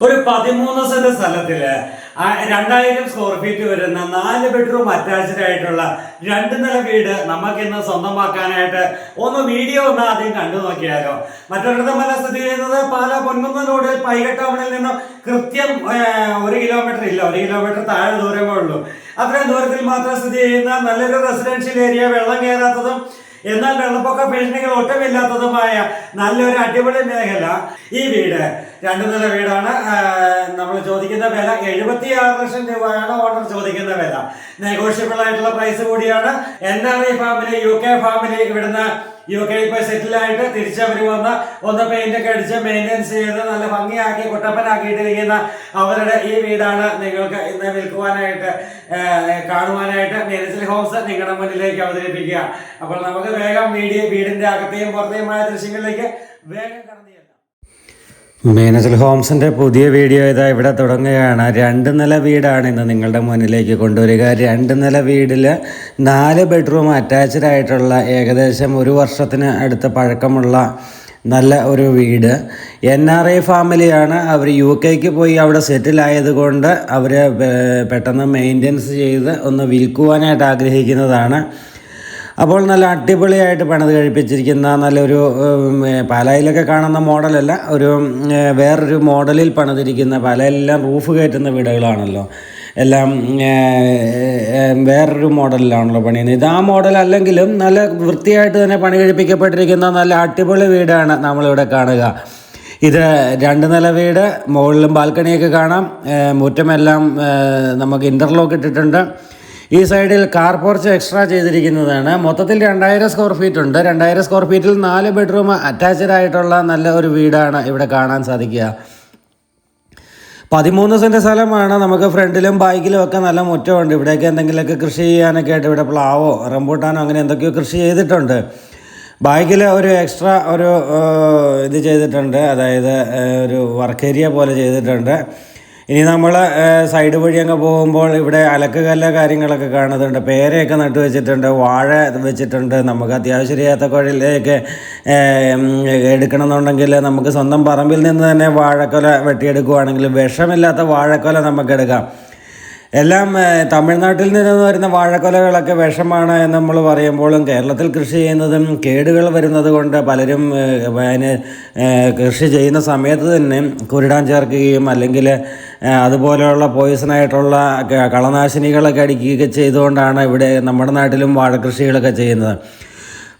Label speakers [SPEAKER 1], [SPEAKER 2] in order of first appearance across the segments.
[SPEAKER 1] ഒരു പതിമൂന്ന് സെന്റ് സ്ഥലത്തിൽ രണ്ടായിരം സ്ക്വയർ ഫീറ്റ് വരുന്ന നാല് ബെഡ്റൂം അറ്റാച്ച്ഡ് ആയിട്ടുള്ള രണ്ട് നില വീട് നമുക്ക് ഇന്ന് സ്വന്തമാക്കാനായിട്ട് ഒന്ന് വീഡിയോ ഒന്ന് ആദ്യം കണ്ടു നോക്കിയാലോ. മറ്റൊരിടത്തമല്ല സ്ഥിതി ചെയ്യുന്നത് പാല പൊൻകുന്ന റോഡിൽ പൈക ടൗണിൽ നിന്നും കൃത്യം ഒരു കിലോമീറ്റർ ഇല്ല ഒരു കിലോമീറ്റർ താഴെ ദൂരമേ ഉള്ളൂ. അത്രയും ദൂരത്തിൽ മാത്രം സ്ഥിതി ചെയ്യുന്ന നല്ലൊരു റെസിഡൻഷ്യൽ ഏരിയ വെള്ളം കയറാത്തതും എന്നാൽ വെള്ളപ്പൊക്ക ഭീഷണികൾ ഒട്ടുമില്ലാത്തതുമായ നല്ലൊരു അടിപൊളി മേഖല ഈ വീട്. രണ്ടു നില വീടാണ്. നമ്മൾ ചോദിക്കുന്ന വില എഴുപത്തി ആറ് ലക്ഷം രൂപയാണ് ഓണർ ചോദിക്കുന്ന വില. നെഗോഷ്യബിൾ ആയിട്ടുള്ള പ്രൈസ് കൂടിയാണ്. N R I family U K family ഇവിടുന്ന് യു കെ ഇപ്പോൾ സെറ്റിലായിട്ട് തിരിച്ചവർ വന്ന് ഒന്ന് പെയിന്റ് ഒക്കെ അടിച്ച് മെയിന്റെനൻസ് ചെയ്ത് നല്ല ഭംഗിയാക്കി കുട്ടപ്പനാക്കിയിട്ടിരിക്കുന്ന അവരുടെ ഈ വീടാണ് നിങ്ങൾക്ക് ഇന്ന് വിൽക്കുവാനായിട്ട് കാണുവാനായിട്ട് മേനസിൽ ഹോംസ് നിങ്ങളുടെ മുന്നിലേക്ക് അവതരിപ്പിക്കുക. അപ്പോൾ നമുക്ക് വേഗം വീഡിയോ വീടിന്റെ അകത്തെയും പുറത്തെയുമായ ദൃശ്യങ്ങളിലേക്ക് വേഗം മീനച്ചൽ ഹോംസിന്റെ പുതിയ വീഡിയോ ഇതാ ഇവിടെ തുടങ്ങുകയാണ്. രണ്ട് നില വീടാണ് ഇന്ന് നിങ്ങളുടെ മുന്നിലേക്ക് കൊണ്ടുവരിക. രണ്ട് നില വീടിൽ നാല് ബെഡ്റൂം അറ്റാച്ച്ഡ് ആയിട്ടുള്ള ഏകദേശം ഒരു വർഷത്തിന് അടുത്ത പഴക്കമുള്ള നല്ല ഒരു വീട്. എൻ ആർ ഐ ഫാമിലിയാണ്. അവർ യു കെക്ക് പോയി അവിടെ സെറ്റിൽ ആയതുകൊണ്ട് അവർ പെട്ടെന്ന് മെയിന്റെനൻസ് ചെയ്ത് ഒന്ന് വിൽക്കുവാനായിട്ട് ആഗ്രഹിക്കുന്നതാണ്. അപ്പോൾ നല്ല അടിപൊളിയായിട്ട് പണിത് കഴിപ്പിച്ചിരിക്കുന്ന നല്ലൊരു പാലായിലൊക്കെ കാണുന്ന മോഡലല്ല ഒരു വേറൊരു മോഡലിൽ പണിതിരിക്കുന്ന പാലായിലെല്ലാം റൂഫ് കയറ്റുന്ന വീടുകളാണല്ലോ. എല്ലാം വേറൊരു മോഡലിലാണല്ലോ പണിയുന്നത്. ഇത് ആ മോഡൽ അല്ലെങ്കിലും നല്ല വൃത്തിയായിട്ട് തന്നെ പണി കഴിപ്പിക്കപ്പെട്ടിരിക്കുന്ന നല്ല അടിപൊളി വീടാണ് നമ്മളിവിടെ കാണുക. ഇത് രണ്ട് നില വീട് മുകളിലും ബാൽക്കണിയൊക്കെ കാണാം. മുറ്റമെല്ലാം നമുക്ക് ഇന്റർലോക്ക് ഇട്ടിട്ടുണ്ട്. ഈ സൈഡിൽ കാർ പോർച്ച് എക്സ്ട്രാ ചെയ്തിരിക്കുന്നതാണ്. മൊത്തത്തിൽ രണ്ടായിരം സ്ക്വയർ ഫീറ്റ് ഉണ്ട്. രണ്ടായിരം സ്ക്വയർ ഫീറ്റിൽ നാല് ബെഡ്റൂം അറ്റാച്ച്ഡ് ആയിട്ടുള്ള നല്ല ഒരു വീടാണ് ഇവിടെ കാണാൻ സാധിക്കുക. പതിമൂന്ന് സെന്റ് സ്ഥലമാണ്. നമുക്ക് ഫ്രണ്ടിലും ബാക്കിലും ഒക്കെ നല്ല മുറ്റമുണ്ട്. ഇവിടെയൊക്കെ എന്തെങ്കിലുമൊക്കെ കൃഷി ചെയ്യാനൊക്കെ ആയിട്ട് ഇവിടെ പ്ലാവോ റംബൂട്ടാനോ അങ്ങനെ എന്തൊക്കെയോ കൃഷി ചെയ്തിട്ടുണ്ട്. ബാക്കിൽ ഒരു എക്സ്ട്രാ ഒരു ഇത് ചെയ്തിട്ടുണ്ട്. അതായത് ഒരു വർക്ക് ഏരിയ പോലെ ചെയ്തിട്ടുണ്ട്. ഇനി നമ്മൾ സൈഡ് വഴി അങ്ങ് പോകുമ്പോൾ ഇവിടെ അലക്കുകല്ല കാര്യങ്ങളൊക്കെ കാണുന്നുണ്ട്. പേരയൊക്കെ നട്ടു വെച്ചിട്ടുണ്ട് വാഴ വെച്ചിട്ടുണ്ട്. നമുക്ക് അത്യാവശ്യം ഏത്തക്കുഴയിലേക്ക് എടുക്കണമെന്നുണ്ടെങ്കിൽ നമുക്ക് സ്വന്തം പറമ്പിൽ നിന്ന് തന്നെ വാഴക്കൊല വെട്ടിയെടുക്കുവാണെങ്കിൽ വിഷമില്ലാത്ത വാഴക്കൊല നമുക്ക് എടുക്കാം എല്ലാം തമിഴ്നാട്ടിൽ നിന്ന് വരുന്ന വാഴക്കൊലകളൊക്കെ വിഷമാണ് എന്ന് നമ്മൾ പറയുമ്പോഴും കേരളത്തിൽ കൃഷി ചെയ്യുന്നതും കേടുകൾ വരുന്നത് കൊണ്ട് പലരും അതിന് കൃഷി ചെയ്യുന്ന സമയത്ത് തന്നെ കുരുടാൻ ചേർക്കുകയും അല്ലെങ്കിൽ അതുപോലെയുള്ള പോയിസണായിട്ടുള്ള കളനാശിനികളൊക്കെ അടിക്കുകയൊക്കെ ചെയ്തുകൊണ്ടാണ് ഇവിടെ നമ്മുടെ നാട്ടിലും വാഴക്കൃഷികളൊക്കെ ചെയ്യുന്നത്.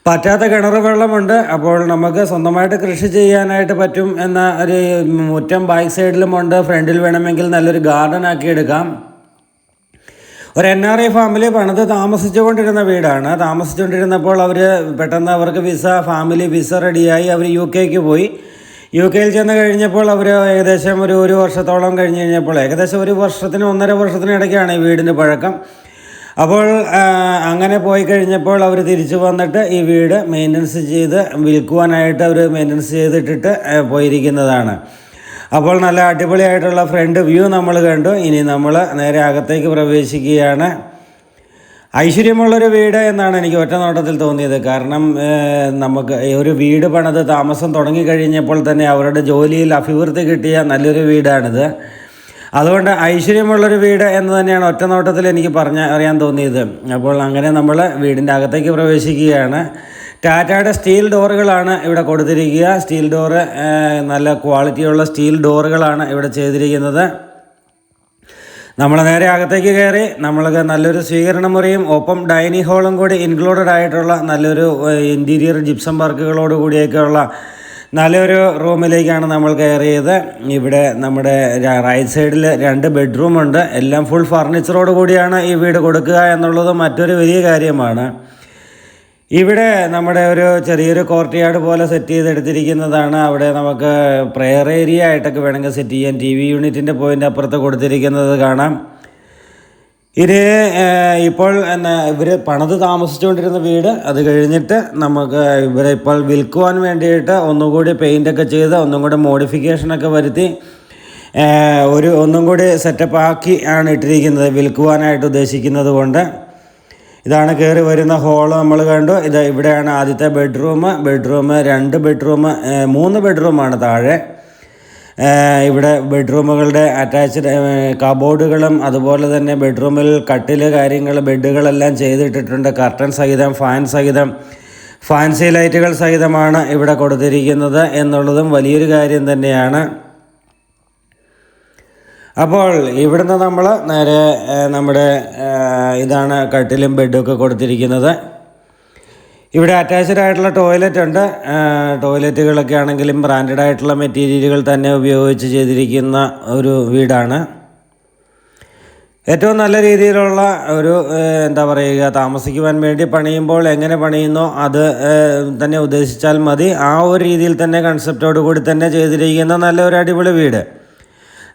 [SPEAKER 1] പറ്റാത്ത കിണർ വെള്ളമുണ്ട്. അപ്പോൾ നമുക്ക് സ്വന്തമായിട്ട് കൃഷി ചെയ്യാനായിട്ട് പറ്റും എന്ന ഒരു മുറ്റം ബാക്ക് സൈഡിലുമുണ്ട് ഫ്രണ്ടിൽ വേണമെങ്കിൽ നല്ലൊരു ഗാർഡൻ ആക്കി എടുക്കാം. ഒരു എൻ ആർ ഐ ഫാമിലി പണിത് താമസിച്ചുകൊണ്ടിരുന്ന വീടാണ്. താമസിച്ചുകൊണ്ടിരുന്നപ്പോൾ അവർ പെട്ടെന്ന് അവർക്ക് വിസ ഫാമിലി വിസ റെഡിയായി അവർ യു കെക്ക് പോയി. യു കെയിൽ ചെന്ന് കഴിഞ്ഞപ്പോൾ അവർ ഏകദേശം ഒരു ഒരു വർഷത്തോളം കഴിഞ്ഞ് കഴിഞ്ഞപ്പോൾ ഏകദേശം ഒരു വർഷത്തിന് ഒന്നര വർഷത്തിനിടയ്ക്കാണ് ഈ വീടിന്റെ പഴക്കം. അപ്പോൾ അങ്ങനെ പോയി കഴിഞ്ഞപ്പോൾ അവർ തിരിച്ചു വന്നിട്ട് ഈ വീട് മെയിന്റനൻസ് ചെയ്ത് വിൽക്കുവാനായിട്ട് അവർ മെയിന്റനൻസ് ചെയ്തിട്ടിട്ട് പോയിരിക്കുന്നതാണ്. അപ്പോൾ നല്ല അടിപൊളിയായിട്ടുള്ള ഫ്രണ്ട് വ്യൂ നമ്മൾ കണ്ടു. ഇനി നമ്മൾ നേരെ അകത്തേക്ക് പ്രവേശിക്കുകയാണ്. ഐശ്വര്യമുള്ളൊരു വീട് എന്നാണ് എനിക്ക് ഒറ്റ നോട്ടത്തിൽ തോന്നിയത്. കാരണം നമുക്ക് ഒരു വീട് പണിത് താമസം തുടങ്ങിക്കഴിഞ്ഞപ്പോൾ തന്നെ അവരുടെ ജോലിയിൽ അഭിവൃദ്ധി കിട്ടിയ നല്ലൊരു വീടാണിത്. അതുകൊണ്ട് ഐശ്വര്യമുള്ളൊരു വീട് എന്ന് തന്നെയാണ് ഒറ്റ നോട്ടത്തിൽ എനിക്ക് പറഞ്ഞ അറിയാൻ തോന്നിയത്. അപ്പോൾ അങ്ങനെ നമ്മൾ വീടിന്റെ അകത്തേക്ക് പ്രവേശിക്കുകയാണ്. ടാറ്റയുടെ സ്റ്റീൽ ഡോറുകളാണ് ഇവിടെ കൊടുത്തിരിക്കുക. സ്റ്റീൽ ഡോറ് നല്ല ക്വാളിറ്റിയുള്ള സ്റ്റീൽ ഡോറുകളാണ് ഇവിടെ ചെയ്തിരിക്കുന്നത്. നമ്മൾ നേരെ അകത്തേക്ക് കയറി നമ്മൾക്ക് നല്ലൊരു സ്വീകരണ മുറിയും ഒപ്പം ഡൈനിങ് ഹാളും കൂടി ഇൻക്ലൂഡഡ് ആയിട്ടുള്ള നല്ലൊരു ഇന്റീരിയർ ജിപ്സം വർക്കുകളോട് കൂടിയൊക്കെയുള്ള നല്ലൊരു റൂമിലേക്കാണ് നമ്മൾ കയറിയത്. ഇവിടെ നമ്മുടെ റൈറ്റ് സൈഡിൽ രണ്ട് ബെഡ്റൂമുണ്ട് എല്ലാം ഫുൾ ഫർണിച്ചറോട് കൂടിയാണ് ഈ വീട് കൊടുക്കുക എന്നുള്ളത് മറ്റൊരു വലിയ കാര്യമാണ്. ഇവിടെ നമ്മുടെ ഒരു ചെറിയൊരു കോർട്ട് യാർഡ് പോലെ സെറ്റ് ചെയ്തെടുത്തിരിക്കുന്നതാണ്. അവിടെ നമുക്ക് പ്രെയർ ഏരിയ ആയിട്ടൊക്കെ വേണമെങ്കിൽ സെറ്റ് ചെയ്യാൻ ടി വി യൂണിറ്റിന്റെ പോയിന്റ് അപ്പുറത്ത് കൊടുത്തിരിക്കുന്നത് കാണാം. ഇത് ഇപ്പോൾ ഇവർ പണത് താമസിച്ചുകൊണ്ടിരുന്ന വീട്. അത് കഴിഞ്ഞിട്ട് നമുക്ക് ഇവരെ ഇപ്പോൾ വിൽക്കുവാൻ വേണ്ടിയിട്ട് ഒന്നുകൂടി പെയിന്റൊക്കെ ചെയ്ത് ഒന്നും കൂടി മോഡിഫിക്കേഷനൊക്കെ വരുത്തി ഒരു ഒന്നും കൂടി സെറ്റപ്പ് ആക്കി ആണ് ഇട്ടിരിക്കുന്നത് വിൽക്കുവാനായിട്ട് ഉദ്ദേശിക്കുന്നത് കൊണ്ട്. ഇതാണ് കയറി വരുന്ന ഹോൾ നമ്മൾ കണ്ടു. ഇത് ഇവിടെയാണ് ആദ്യത്തെ ബെഡ്റൂം ബെഡ്റൂം രണ്ട് ബെഡ്റൂം മൂന്ന് ബെഡ്റൂമാണ് താഴെ. ഇവിടെ ബെഡ്റൂമുകളുടെ അറ്റാച്ച്ഡ് കബോർഡുകളും അതുപോലെ തന്നെ ബെഡ്റൂമിൽ കട്ടിൽ കാര്യങ്ങൾ ബെഡുകളെല്ലാം ചെയ്തിട്ടിട്ടുണ്ട്. കർട്ടൻ സഹിതം ഫാൻ സഹിതം ഫാൻസി ലൈറ്റുകൾ സഹിതമാണ് ഇവിടെ കൊടുത്തിരിക്കുന്നത് എന്നുള്ളതും വലിയൊരു കാര്യം തന്നെയാണ്. അപ്പോൾ ഇവിടുന്ന് നമ്മൾ നേരെ നമ്മുടെ ഇതാണ് കട്ടിലും ബെഡും ഒക്കെ കൊടുത്തിരിക്കുന്നത്. ഇവിടെ അറ്റാച്ച്ഡ് ആയിട്ടുള്ള ടോയ്ലറ്റ് ഉണ്ട്. ടോയ്ലറ്റുകളൊക്കെ ആണെങ്കിലും ബ്രാൻഡഡ് ആയിട്ടുള്ള മെറ്റീരിയലുകൾ തന്നെ ഉപയോഗിച്ച് ചെയ്തിരിക്കുന്ന ഒരു വീടാണ്. ഏറ്റവും നല്ല രീതിയിലുള്ള ഒരു എന്താ പറയുക താമസിക്കുവാൻ വേണ്ടി പണിയുമ്പോൾ എങ്ങനെ പണിയുന്നോ അത് തന്നെ ഉദ്ദേശിച്ചാൽ മതി. ആ ഒരു രീതിയിൽ തന്നെ കൺസെപ്റ്റോട് കൂടി തന്നെ ചെയ്തിരിക്കുന്ന നല്ലൊരു അടിപൊളി വീട്.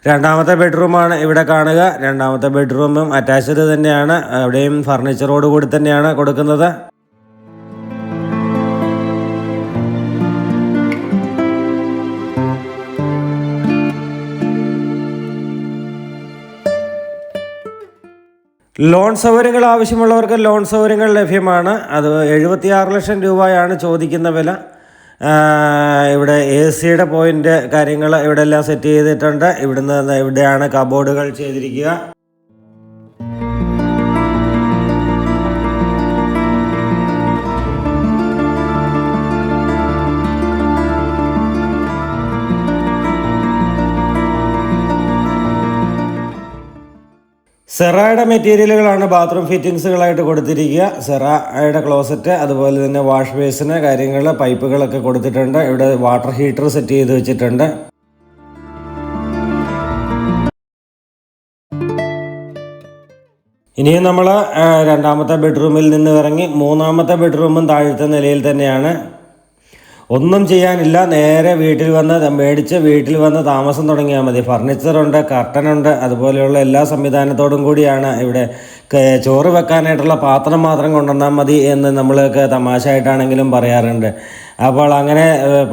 [SPEAKER 1] രണ്ടാമത്തെ ബെഡ്റൂമാണ് ഇവിടെ കാണുക. രണ്ടാമത്തെ ബെഡ്റൂമും അറ്റാച്ച്ഡ് തന്നെയാണ്. അവിടെയും ഫർണിച്ചറോട് കൂടി തന്നെയാണ് കൊടുക്കുന്നത്. ലോൺ സൗകര്യങ്ങൾ ആവശ്യമുള്ളവർക്ക് ലോൺ സൗകര്യങ്ങൾ ലഭ്യമാണ്. അത് എഴുപത്തിയാറ് ലക്ഷം രൂപയാണ് ചോദിക്കുന്ന വില. ഇവിടെ എ സിയുടെ പോയിന്റ് കാര്യങ്ങൾ ഇവിടെ എല്ലാം സെറ്റ് ചെയ്തിട്ടുണ്ട്. ഇവിടുന്ന് ഇവിടെയാണ് കബോർഡുകൾ ചെയ്തിരിക്കുക. സെറയുടെ മെറ്റീരിയലുകളാണ് ബാത്റൂം ഫിറ്റിങ്സുകളായിട്ട് കൊടുത്തിരിക്കുക. സെറയുടെ ക്ലോസറ്റ് അതുപോലെ തന്നെ വാഷ് ബേസിന് കാര്യങ്ങൾ പൈപ്പുകളൊക്കെ കൊടുത്തിട്ടുണ്ട്. ഇവിടെ വാട്ടർ ഹീറ്റർ സെറ്റ് ചെയ്ത് വെച്ചിട്ടുണ്ട്. ഇനിയും നമ്മൾ രണ്ടാമത്തെ ബെഡ്റൂമിൽ നിന്ന് ഇറങ്ങി മൂന്നാമത്തെ ബെഡ്റൂമും താഴത്തെ നിലയിൽ തന്നെയാണ്. ഒന്നും ചെയ്യാനില്ല. നേരെ വീട്ടിൽ വന്ന് മേടിച്ച് വീട്ടിൽ വന്ന് താമസം തുടങ്ങിയാൽ മതി. ഫർണിച്ചറുണ്ട് കർട്ടനുണ്ട് അതുപോലെയുള്ള എല്ലാ സംവിധാനത്തോടും കൂടിയാണ് ഇവിടെ ചോറ് വെക്കാനായിട്ടുള്ള പാത്രം മാത്രം കൊണ്ടുവന്നാൽ മതി എന്ന് നമ്മളൊക്കെ തമാശയായിട്ടാണെങ്കിലും പറയാറുണ്ട്. അപ്പോൾ അങ്ങനെ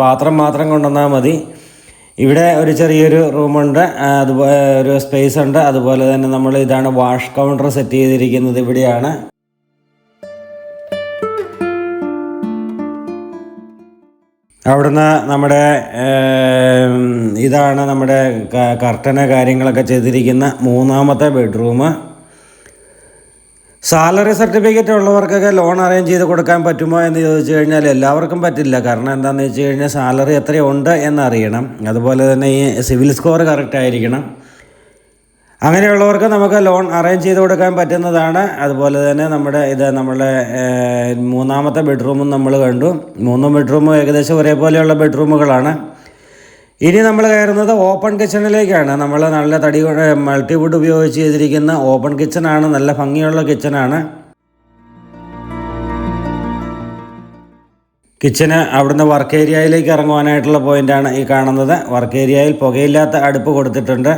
[SPEAKER 1] പാത്രം മാത്രം കൊണ്ടുവന്നാൽ മതി. ഇവിടെ ഒരു ചെറിയൊരു റൂമുണ്ട് അതുപോലെ ഒരു സ്പേസ് ഉണ്ട്. അതുപോലെ തന്നെ നമ്മൾ ഇതാണ് വാഷ് കൗണ്ടർ സെറ്റ് ചെയ്തിരിക്കുന്നത് ഇവിടെയാണ്. അവിടുന്ന് നമ്മുടെ ഇതാണ് നമ്മുടെ കർട്ടന കാര്യങ്ങളൊക്കെ ചെയ്തിരിക്കുന്ന മൂന്നാമത്തെ ബെഡ്റൂം. സാലറി സർട്ടിഫിക്കറ്റ് ഉള്ളവർക്കൊക്കെ ലോൺ അറേഞ്ച് ചെയ്ത് കൊടുക്കാൻ പറ്റുമോ എന്ന് ചോദിച്ചു കഴിഞ്ഞാൽ എല്ലാവർക്കും പറ്റില്ല. കാരണം എന്താണെന്ന് വെച്ച് കഴിഞ്ഞാൽ സാലറി എത്രയുണ്ട് എന്നറിയണം. അതുപോലെ തന്നെ ഈ സിവിൽ സ്കോർ കറക്റ്റ് ആയിരിക്കണം അങ്ങനെയുള്ളവർക്ക് നമുക്ക് ലോൺ അറേഞ്ച് ചെയ്ത് കൊടുക്കാൻ പറ്റുന്നതാണ്. അതുപോലെ തന്നെ നമ്മുടെ ഇത് നമ്മളെ മൂന്നാമത്തെ ബെഡ്റൂമും നമ്മൾ കണ്ടു. മൂന്നും ബെഡ്റൂമും ഏകദേശം ഒരേപോലെയുള്ള ബെഡ്റൂമുകളാണ് ഇനി നമ്മൾ കയറുന്നത് ഓപ്പൺ കിച്ചണിലേക്കാണ് നമ്മൾ നല്ല തടി മൾട്ടിവുഡ് ഉപയോഗിച്ച് ചെയ്തിരിക്കുന്ന ഓപ്പൺ കിച്ചണാണ് നല്ല ഭംഗിയുള്ള കിച്ചണാണ് കിച്ചന് അവിടുന്ന് വർക്ക് ഏരിയയിലേക്ക് ഇറങ്ങുവാനായിട്ടുള്ള പോയിന്റാണ് ഈ കാണുന്നത്. വർക്ക് ഏരിയയിൽ പുകയില്ലാത്ത അടുപ്പ് കൊടുത്തിട്ടുണ്ട്.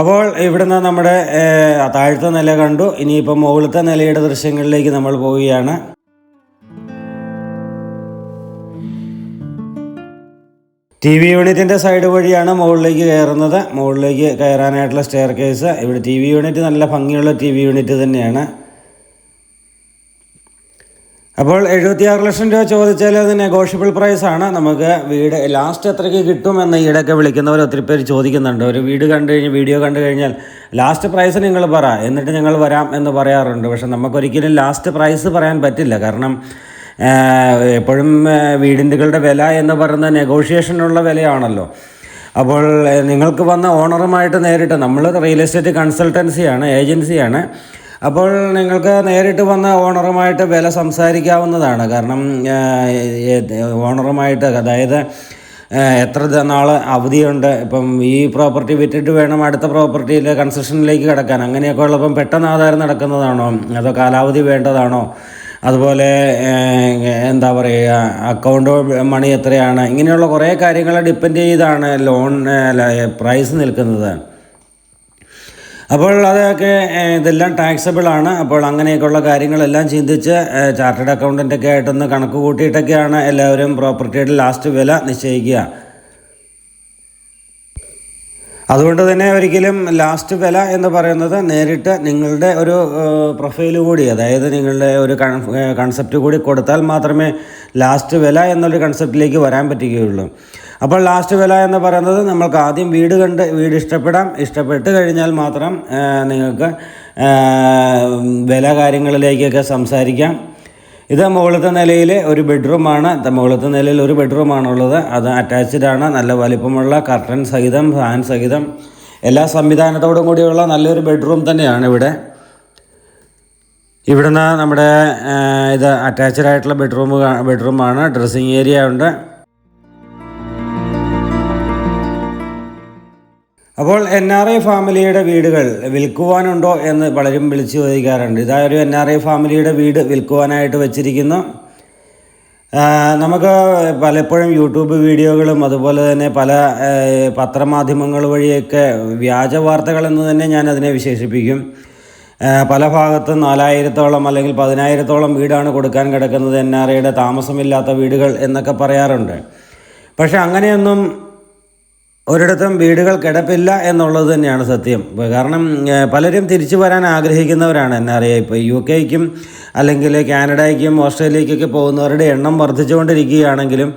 [SPEAKER 1] അപ്പോൾ ഇവിടുന്ന് നമ്മുടെ താഴത്തെ നില കണ്ടു. ഇനിയിപ്പോൾ മുകളിലത്തെ നിലയുടെ ദൃശ്യങ്ങളിലേക്ക് നമ്മൾ പോവുകയാണ്. ടി വി യൂണിറ്റിന്റെ സൈഡ് വഴിയാണ് മുകളിലേക്ക് കയറുന്നത്. മുകളിലേക്ക് കയറാനായിട്ടുള്ള സ്റ്റെയർ കേസ് ഇവിടെ ടി വി യൂണിറ്റ് നല്ല ഭംഗിയുള്ള ടി വി യൂണിറ്റ് തന്നെയാണ്. അപ്പോൾ എഴുപത്തിയാറ് ലക്ഷം രൂപ ചോദിച്ചാൽ അത് നെഗോഷ്യബിൾ ആണ്. നമുക്ക് വീട് ലാസ്റ്റ് എത്രയ്ക്ക് കിട്ടുമെന്ന് ഈടൊക്കെ വിളിക്കുന്നവർ ഒത്തിരി പേര് ചോദിക്കുന്നുണ്ട്. ഒരു വീട് കണ്ടു കഴിഞ്ഞ് വീഡിയോ കണ്ടു കഴിഞ്ഞാൽ ലാസ്റ്റ് പ്രൈസ് നിങ്ങൾ പറ എന്നിട്ട് ഞങ്ങൾ വരാം എന്ന് പറയാറുണ്ട്. പക്ഷെ നമുക്കൊരിക്കലും ലാസ്റ്റ് പ്രൈസ് പറയാൻ പറ്റില്ല. കാരണം എപ്പോഴും വീടിന്റെ വില എന്ന് പറയുന്നത് നെഗോഷിയേഷനുള്ള വിലയാണല്ലോ. അപ്പോൾ നിങ്ങൾക്ക് വന്ന ഓണറുമായിട്ട് നേരിട്ട് നമ്മൾ റിയൽ എസ്റ്റേറ്റ് കൺസൾട്ടൻസിയാണ് ഏജൻസിയാണ് അപ്പോൾ നിങ്ങൾക്ക് നേരിട്ട് വന്ന ഓണറുമായിട്ട് വില സംസാരിക്കാവുന്നതാണ്. കാരണം ഓണറുമായിട്ട് അതായത് എത്ര നാൾ അവധിയുണ്ട്. ഇപ്പം ഈ പ്രോപ്പർട്ടി വിറ്റിട്ട് വേണം അടുത്ത പ്രോപ്പർട്ടിയിൽ കൺസ്ട്രക്ഷനിലേക്ക് കിടക്കാൻ. അങ്ങനെയൊക്കെ ഉള്ളപ്പം പെട്ടെന്ന് ആധാരം നടക്കുന്നതാണോ? അതോ കാലാവധി വേണ്ടതാണോ? അതുപോലെ എന്താ പറയുക അക്കൗണ്ട് മണി എത്രയാണ്? ഇങ്ങനെയുള്ള കുറേ കാര്യങ്ങളെ ഡിപ്പെൻഡ് ചെയ്താണ് ലോൺ പ്രൈസ് നിൽക്കുന്നത്. അപ്പോൾ അതൊക്കെ ഇതെല്ലാം ടാക്സബിൾ ആണ്. അപ്പോൾ അങ്ങനെയൊക്കെയുള്ള കാര്യങ്ങളെല്ലാം ചിന്തിച്ച് ചാർട്ടേഡ് അക്കൗണ്ടന്റൊക്കെ ആയിട്ടൊന്ന് കണക്ക് കൂട്ടിയിട്ടൊക്കെയാണ് എല്ലാവരും പ്രോപ്പർട്ടിയുടെ ലാസ്റ്റ് വില നിശ്ചയിക്കുക. അതുകൊണ്ട് തന്നെ ഒരിക്കലും ലാസ്റ്റ് വില എന്ന് പറയുന്നത് നേരിട്ട് നിങ്ങളുടെ ഒരു പ്രൊഫൈൽ കൂടി അതായത് നിങ്ങളുടെ ഒരു കൺസെപ്റ്റ് കൂടി കൊടുത്താൽ മാത്രമേ ലാസ്റ്റ് വില എന്നൊരു കൺസെപ്റ്റിലേക്ക് വരാൻ പറ്റുകയുള്ളൂ. അപ്പോൾ ലാസ്റ്റ് വില എന്ന് പറയുന്നത് നമ്മൾക്ക് ആദ്യം വീട് കണ്ട് വീട് ഇഷ്ടപ്പെടാം. ഇഷ്ടപ്പെട്ട് കഴിഞ്ഞാൽ മാത്രം നിങ്ങൾക്ക് വില കാര്യങ്ങളിലേക്കൊക്കെ സംസാരിക്കാം. ഇത് മുകളിലത്തെ നിലയിൽ ഒരു ബെഡ്റൂമാണ് മുകളിലത്തെ നിലയിൽ ഒരു ബെഡ്റൂമാണുള്ളത് അത് അറ്റാച്ച്ഡ് ആണ്. നല്ല വലിപ്പമുള്ള കർട്ടൻ സഹിതം ഫാൻ സഹിതം. എല്ലാ സംവിധാനത്തോടും കൂടിയുള്ള നല്ലൊരു ബെഡ്റൂം തന്നെയാണ് ഇവിടെ. ഇവിടുന്ന് നമ്മുടെ ഇത് അറ്റാച്ച്ഡ് ആയിട്ടുള്ള ബെഡ്റൂം ബെഡ്റൂമാണ് ഡ്രസ്സിങ് ഏരിയ ഉണ്ട്. അപ്പോൾ എൻ ആർ ഐ ഫാമിലിയുടെ വീടുകൾ വിൽക്കുവാനുണ്ടോ എന്ന് പലരും വിളിച്ചു ചോദിക്കാറുണ്ട്. ഇതായൊരു എൻ ആർ ഐ ഫാമിലിയുടെ വീട് വിൽക്കുവാനായിട്ട് വെച്ചിരിക്കുന്നു. നമുക്ക് പലപ്പോഴും യൂട്യൂബ് വീഡിയോകളും അതുപോലെ തന്നെ പല പത്രമാധ്യമങ്ങൾ വഴിയൊക്കെ വ്യാജ വാർത്തകൾ എന്ന് തന്നെ ഞാൻ അതിനെ വിശേഷിപ്പിക്കും. പല ഭാഗത്തും നാലായിരത്തോളം അല്ലെങ്കിൽ പതിനായിരത്തോളം വീടാണ് കൊടുക്കാൻ കിടക്കുന്നത് എൻ ആർ ഐയുടെ താമസമില്ലാത്ത വീടുകൾ എന്നൊക്കെ പറയാറുണ്ട്. പക്ഷേ അങ്ങനെയൊന്നും ഒരിടത്തും വീടുകൾ കിടപ്പില്ല എന്നുള്ളത് തന്നെയാണ് സത്യം. കാരണം പലരും തിരിച്ചു വരാൻ ആഗ്രഹിക്കുന്നവരാണ് എന്നെ അറിയാം. ഇപ്പോൾ യു കെക്കും അല്ലെങ്കിൽ കാനഡയ്ക്കും ഓസ്ട്രേലിയക്കൊക്കെ പോകുന്നവരുടെ എണ്ണം വർദ്ധിച്ചുകൊണ്ടിരിക്കുകയാണെങ്കിലും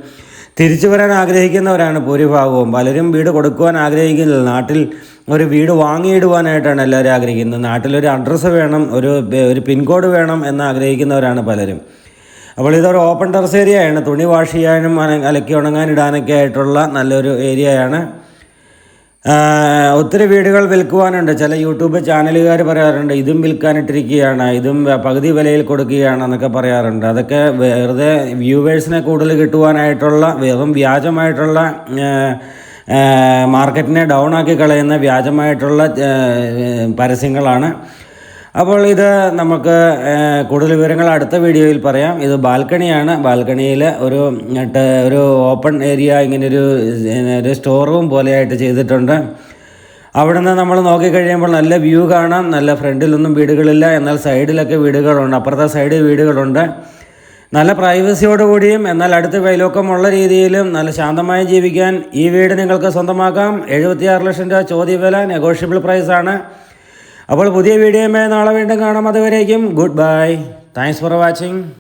[SPEAKER 1] തിരിച്ചു വരാൻ ആഗ്രഹിക്കുന്നവരാണ് ഭൂരിഭാഗവും. പലരും വീട് കൊടുക്കുവാൻ ആഗ്രഹിക്കുന്നില്ല. നാട്ടിൽ ഒരു വീട് വാങ്ങിയിടുവാനായിട്ടാണ് എല്ലാവരും ആഗ്രഹിക്കുന്നത്. നാട്ടിലൊരു അഡ്രസ്സ് വേണം ഒരു ഒരു പിൻകോഡ് വേണം എന്ന് ആഗ്രഹിക്കുന്നവരാണ് പലരും. അപ്പോൾ ഇതൊരു ഓപ്പൺ ടെറസ് ഏരിയയാണ് തുണി വാഷ് ചെയ്യാനും അലക്കി ഉണങ്ങാനിടാനൊക്കെ ആയിട്ടുള്ള നല്ലൊരു ഏരിയയാണ് ഒത്തിരി വീടുകൾ വിൽക്കുവാനുണ്ട്. ചില യൂട്യൂബ് ചാനലുകാർ പറയാറുണ്ട് ഇതും വിൽക്കാനിട്ടിരിക്കുകയാണ് ഇതും പകുതി വിലയിൽ കൊടുക്കുകയാണ് എന്നൊക്കെ പറയാറുണ്ട്. അതൊക്കെ വെറുതെ വ്യൂവേഴ്സിനെ കൂടുതൽ കിട്ടുവാനായിട്ടുള്ള വെറും വ്യാജമായിട്ടുള്ള മാർക്കറ്റിനെ ഡൗൺ ആക്കി കളയുന്ന വ്യാജമായിട്ടുള്ള പരസ്യങ്ങളാണ്. അപ്പോൾ ഇത് നമുക്ക് കൂടുതൽ വിവരങ്ങൾ അടുത്ത വീഡിയോയിൽ പറയാം. ഇത് ബാൽക്കണിയാണ്. ബാൽക്കണിയിൽ ഒരു ഒരു ഓപ്പൺ ഏരിയ ഇങ്ങനെ ഒരു ഒരു സ്റ്റോർ റൂം പോലെയായിട്ട് ചെയ്തിട്ടുണ്ട്. അവിടെ നിന്ന് നമ്മൾ നോക്കിക്കഴിയുമ്പോൾ നല്ല വ്യൂ കാണാം. നല്ല ഫ്രണ്ടിലൊന്നും വീടുകളില്ല. എന്നാൽ സൈഡിലൊക്കെ വീടുകളുണ്ട്. അപ്പുറത്തെ സൈഡിൽ വീടുകളുണ്ട്. നല്ല പ്രൈവസിയോടുകൂടിയും എന്നാൽ അടുത്ത് കൈലോക്കമുള്ള രീതിയിലും നല്ല ശാന്തമായി ജീവിക്കാൻ ഈ വീട് നിങ്ങൾക്ക് സ്വന്തമാക്കാം. എഴുപത്തിയാറ് ലക്ഷം രൂപ ചോദ്യവില നെഗോഷ്യബിൾ പ്രൈസാണ്. അപ്പോൾ പുതിയ വീഡിയോയുമായി നാളെ വീണ്ടും കാണാം. അതുവരേക്കും good bye. Thanks for watching.